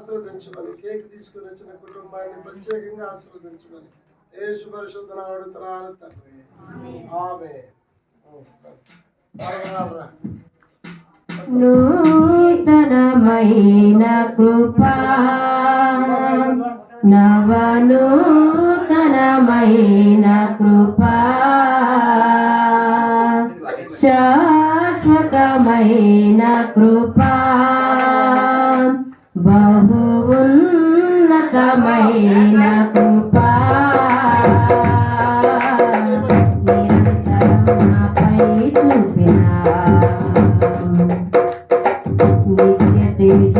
ఆశీర్వదించమని కేక్ తీసుకుని వచ్చిన కుటుంబాన్ని ప్రత్యేకంగా ఆశీర్వదించమని ఏ శుభరిశుద్ధన అడుగుతున్నాను తండ్రి. ఆమె నూతనమైన కృపా నవనూతనమైన కృపా శాశ్వతమైన కృపా బహున్నతమైన కృపా. నిరంతరం నాపై నిత్య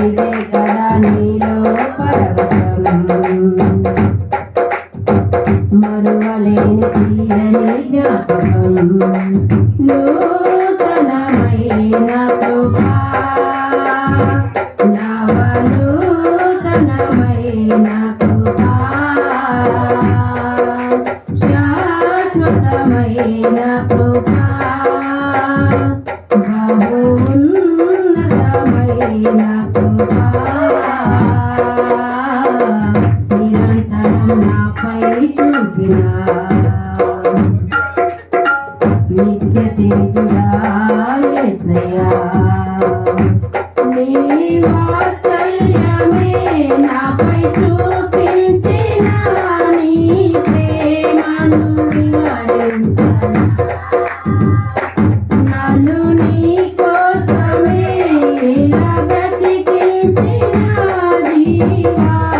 ఇదే కదా నీలో పరవశం మరువలేని తీయని జ్ఞాపకం నూతనమైన కృపా నవనూతనమైన కృపా శాశ్వతమైన కృపా. నిత్య తేజుడా యేసయ్యా నీ వాత్సల్యమే నాపై చూపించిన నీ ప్రేమను వివరించనా నన్ను నీ కోసమే ఇలా బ్రతికించిన జీవాధిపతివి